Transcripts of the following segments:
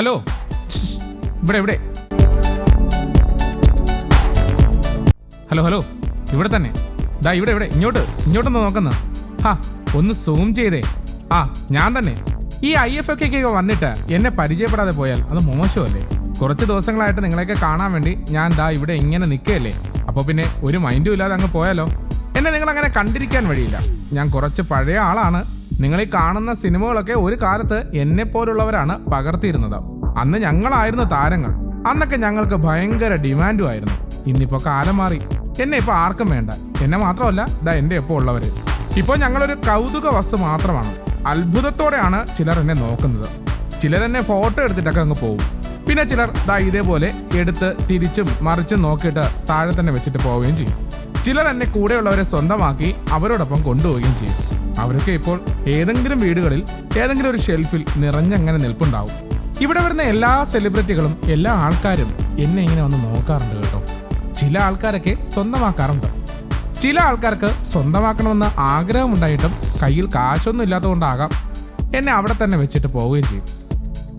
Hello. ഇവിടെ ഇവിടെ. Hello hello. ഇവിടെ തന്നെ. ദാ ഇവിടെ ഇവിടെ. ഇങ്ങോട്ട് ഇങ്ങോട്ടൊന്ന് നോക്കുന്ന. ഹാ ഒന്ന് സൂം ചെയ്തേ. ആ ഞാൻ തന്നെ. ഈ ഐ എഫ് ഒക്കെ വന്നിട്ട് എന്നെ പരിചയപ്പെടാതെ പോയാൽ അത് മോശമല്ലേ? കുറച്ച് ദിവസങ്ങളായിട്ട് നിങ്ങളെയൊക്കെ കാണാൻ വേണ്ടി ഞാൻ ദാ ഇവിടെ ഇങ്ങനെ നിൽക്കുകയല്ലേ? അപ്പോൾ പിന്നെ ഒരു മൈൻഡും ഇല്ലാതെ അങ്ങ് പോയാലോ? എന്നെ നിങ്ങൾ അങ്ങനെ കണ്ടിരിക്കാൻ വഴിയില്ല. ഞാൻ കുറച്ച് പഴയ ആളാണ്. നിങ്ങൾ ഈ കാണുന്ന സിനിമകളൊക്കെ ഒരു കാലത്ത് എന്നെ പോലുള്ളവരാണ് പകർത്തിയിരുന്നത്. അന്ന് ഞങ്ങളായിരുന്നു താരങ്ങൾ. അന്നൊക്കെ ഞങ്ങൾക്ക് ഭയങ്കര ഡിമാൻഡും ആയിരുന്നു. ഇന്നിപ്പോ കാലം മാറി. എന്നെ ഇപ്പൊ ആർക്കും വേണ്ട. എന്നെ മാത്രമല്ല ദാ എന്റെ ഒപ്പം ഉള്ളവര്. ഇപ്പൊ ഞങ്ങളൊരു കൗതുക വസ്തു മാത്രമാണ്. അത്ഭുതത്തോടെയാണ് ചിലർ എന്നെ നോക്കുന്നത്. ചിലർ എന്നെ ഫോട്ടോ എടുത്തിട്ടൊക്കെ അങ്ങ് പോകും പിന്നെ ചിലർ ദാ ഇതേപോലെ എടുത്ത് തിരിച്ചും മറിച്ചും നോക്കിയിട്ട് താഴെ തന്നെ വെച്ചിട്ട് പോവുകയും ചെയ്യും. ചിലർ എന്നെ കൂടെയുള്ളവരെ സ്വന്തമാക്കി അവരോടൊപ്പം കൊണ്ടുപോവുകയും ചെയ്യും. അവരൊക്കെ ഇപ്പോൾ ഏതെങ്കിലും വീടുകളിൽ ഏതെങ്കിലും ഒരു ഷെൽഫിൽ നിറഞ്ഞങ്ങനെ നിൽപ്പുണ്ടാവും. ഇവിടെ വരുന്ന എല്ലാ സെലിബ്രിറ്റികളും എല്ലാ ആൾക്കാരും എന്നെ ഇങ്ങനെ വന്ന് നോക്കാറുണ്ട് കേട്ടോ. ചില ആൾക്കാരൊക്കെ സ്വന്തമാക്കാറുണ്ട്. ചില ആൾക്കാർക്ക് സ്വന്തമാക്കണമെന്ന് ആഗ്രഹമുണ്ടായിട്ടും കയ്യിൽ കാശൊന്നും ഇല്ലാത്തതുകൊണ്ടാകാം എന്നെ അവിടെ തന്നെ വെച്ചിട്ട് പോവുകയും ചെയ്യും.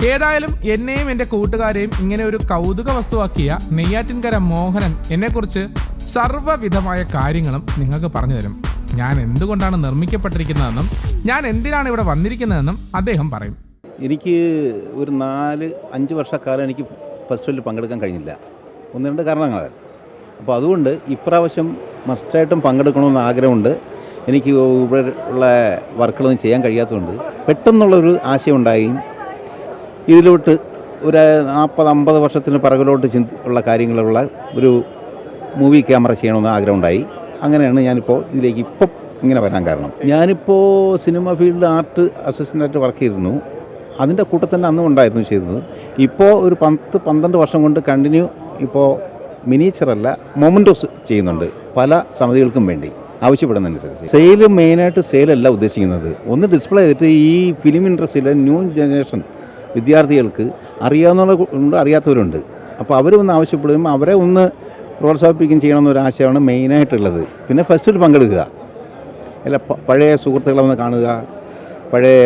ഏതായാലും എന്നെയും എന്റെ കൂട്ടുകാരെയും ഇങ്ങനെ ഒരു കൗതുക വസ്തുവാക്കിയ നെയ്യാറ്റിൻകര മോഹനൻ എന്നെക്കുറിച്ച് സർവവിധമായ കാര്യങ്ങളും നിങ്ങൾക്ക് പറഞ്ഞു തരും. ഞാൻ എന്തുകൊണ്ടാണ് നിർമ്മിക്കപ്പെട്ടിരിക്കുന്നതെന്നും ഞാൻ എന്തിനാണ് ഇവിടെ വന്നിരിക്കുന്നതെന്നും അദ്ദേഹം പറയും. എനിക്ക് ഒരു നാല് അഞ്ച് വർഷക്കാലം എനിക്ക് ഫെസ്റ്റിവലിൽ പങ്കെടുക്കാൻ കഴിഞ്ഞില്ല. ഒന്ന് രണ്ട് കാരണങ്ങൾ അപ്പോൾ അതുകൊണ്ട് ഇപ്രാവശ്യം മസ്റ്റായിട്ടും പങ്കെടുക്കണമെന്ന് ആഗ്രഹമുണ്ട്. എനിക്ക് ഇവിടെ ഉള്ള വർക്കുകളൊന്നും ചെയ്യാൻ കഴിയാത്തതുകൊണ്ട് പെട്ടെന്നുള്ളൊരു ആശയം ഉണ്ടായി ഇതിലോട്ട് ഒരു നാൽപ്പത് അമ്പത് വർഷത്തിന് പിറകിലോട്ട് ചിന്തി ഉള്ള കാര്യങ്ങളുള്ള ഒരു മൂവി ക്യാമറ ചെയ്യണമെന്ന് ആഗ്രഹമുണ്ടായി. അങ്ങനെയാണ് ഞാനിപ്പോൾ ഇതിലേക്ക് ഇപ്പം ഇങ്ങനെ വരാൻ കാരണം. ഞാനിപ്പോൾ സിനിമ ഫീൽഡിൽ ആർട്ട് അസിസ്റ്റന്റായിട്ട് വർക്ക് ചെയ്തിരുന്നു. അതിന്റെ കൂട്ടത്തിൽ തന്നെ അന്നും ഉണ്ടായിരുന്നു ചെയ്തത്. ഇപ്പോൾ ഒരു പത്ത് പന്ത്രണ്ട് വർഷം കൊണ്ട് കണ്ടിന്യൂ ഇപ്പോൾ മിനിയേച്ചറല്ല മൊമന്റോസ് ചെയ്യുന്നുണ്ട്. പല സമിതികൾക്കും വേണ്ടി. ആവശ്യപ്പെടുന്നതനുസരിച്ച്. സെയിൽ മെയിനായിട്ട് സെയിലല്ല ഉദ്ദേശിക്കുന്നത്. ഒന്ന് ഡിസ്പ്ലേ ചെയ്തിട്ട് ഈ ഫിലിം ഇൻഡസ്ട്രിയിലെ ന്യൂ ജനറേഷൻ വിദ്യാർത്ഥികൾക്ക് അറിയാവുന്നവരുണ്ട് അറിയാത്തവരുണ്ട്. അപ്പോൾ അവർ ഒന്ന് ആവശ്യപ്പെടുമ്പോൾ അവരെ ഒന്ന് പ്രോത്സാഹിപ്പിക്കുകയും ചെയ്യണമെന്നൊരാശയമാണ് മെയിനായിട്ടുള്ളത്. പിന്നെ ഫെസ്റ്റിവൽ പങ്കെടുക്കുക. അല്ല പഴയ സുഹൃത്തുക്കളെ ഒന്ന് കാണുക പഴയ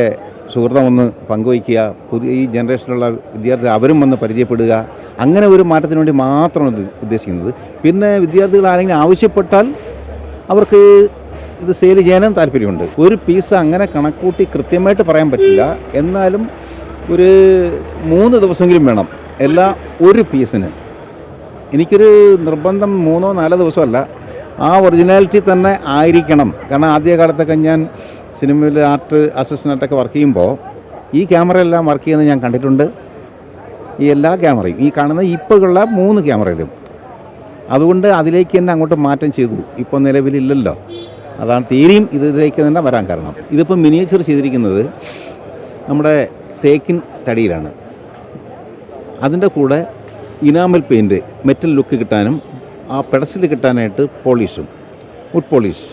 സുഹൃത്തം ഒന്ന് പങ്കുവയ്ക്കുക പുതിയ ഈ ജനറേഷനിലുള്ള വിദ്യാർത്ഥികൾ അവരും വന്ന് പരിചയപ്പെടുക അങ്ങനെ ഒരു മാറ്റത്തിന് വേണ്ടി മാത്രമാണ് ഉദ്ദേശിക്കുന്നത്. പിന്നെ വിദ്യാർത്ഥികൾ ആരെങ്കിലും ആവശ്യപ്പെട്ടാൽ അവർക്ക് ഇത് സെയിൽ ചെയ്യാനും താല്പര്യമുണ്ട്. ഒരു പീസ് അങ്ങനെ കണക്കൂട്ടി കൃത്യമായിട്ട് പറയാൻ പറ്റില്ല. എന്നാലും ഒരു മൂന്ന് ദിവസമെങ്കിലും വേണം. എല്ലാ ഒരു പീസിന് എനിക്കൊരു നിർബന്ധം മൂന്നോ നാലോ ദിവസമല്ല. ആ ഒറിജിനാലിറ്റി തന്നെ ആയിരിക്കണം. കാരണം ആദ്യ കാലത്തൊക്കെ ഞാൻ സിനിമയിൽ ആർട്ട് അസിസ്റ്റന്റായിട്ടൊക്കെ വർക്ക് ചെയ്യുമ്പോൾ ഈ ക്യാമറയെല്ലാം വർക്ക് ചെയ്യുന്നത് ഞാൻ കണ്ടിട്ടുണ്ട്. ഈ എല്ലാ ക്യാമറയും ഈ കാണുന്ന ഇപ്പോഴുള്ള മൂന്ന് ക്യാമറയിലും. അതുകൊണ്ട് അതിലേക്ക് തന്നെ അങ്ങോട്ട് മാറ്റം ചെയ്തു. ഇപ്പോൾ നിലവിലില്ലല്ലോ. അതാണ് തീരെയും ഇതിലേക്ക് തന്നെ വരാൻ കാരണം. ഇതിപ്പോൾ മിനിയേച്ചർ ചെയ്തിരിക്കുന്നത് നമ്മുടെ തേക്കിൻ തടിയിലാണ്. അതിന്റെ കൂടെ ഇനാമൽ പെയിന്റ് മെറ്റൽ ലുക്ക് കിട്ടാനും ആ പെടസിൽ കിട്ടാനായിട്ട് പോളിഷും വുഡ് പോളിഷ്.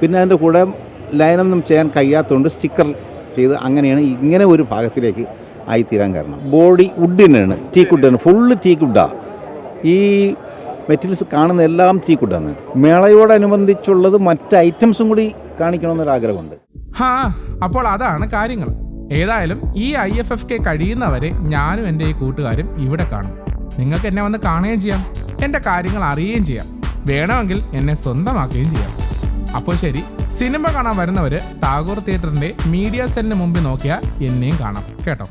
പിന്നെ അതിന്റെ കൂടെ ലൈനൊന്നും ചെയ്യാൻ കഴിയാത്തതുകൊണ്ട് സ്റ്റിക്കർ ചെയ്ത് അങ്ങനെയാണ് ഇങ്ങനെ ഒരു ഭാഗത്തിലേക്ക് ആയിത്തീരാൻ കാരണം. ബോഡി വുഡിനാണ് ടീക്ക് വുഡാണ് ഫുള്ള് ടീക്ക് വുഡാണ് ഈ മെറ്റീരിയൽസ് കാണുന്ന എല്ലാം ടീക്ക് വുഡാണ് മേളയോടനുബന്ധിച്ചുള്ളത് മറ്റ് ഐറ്റംസും കൂടി കാണിക്കണമെന്നൊരാഗ്രഹമുണ്ട്. ഹാ അപ്പോൾ അതാണ് കാര്യങ്ങൾ. ഏതായാലും ഈ ഐ എഫ് എഫ് കെ കഴിയുന്നവരെ ഞാനും എന്റെ ഈ കൂട്ടുകാരും ഇവിടെ കാണും. നിങ്ങൾക്ക് എന്നെ വന്ന് കാണുകയും ചെയ്യാം. എന്റെ കാര്യങ്ങൾ അറിയുകയും ചെയ്യാം. വേണമെങ്കിൽ എന്നെ സ്വന്തമാക്കുകയും ചെയ്യാം. അപ്പോൾ ശരി സിനിമ കാണാൻ വരുന്നവർ ടാഗോർ തിയേറ്ററിന്റെ മീഡിയ സെല്ലിന് മുമ്പിൽ നോക്കിയാൽ എന്നെയും കാണാം. കേട്ടോ?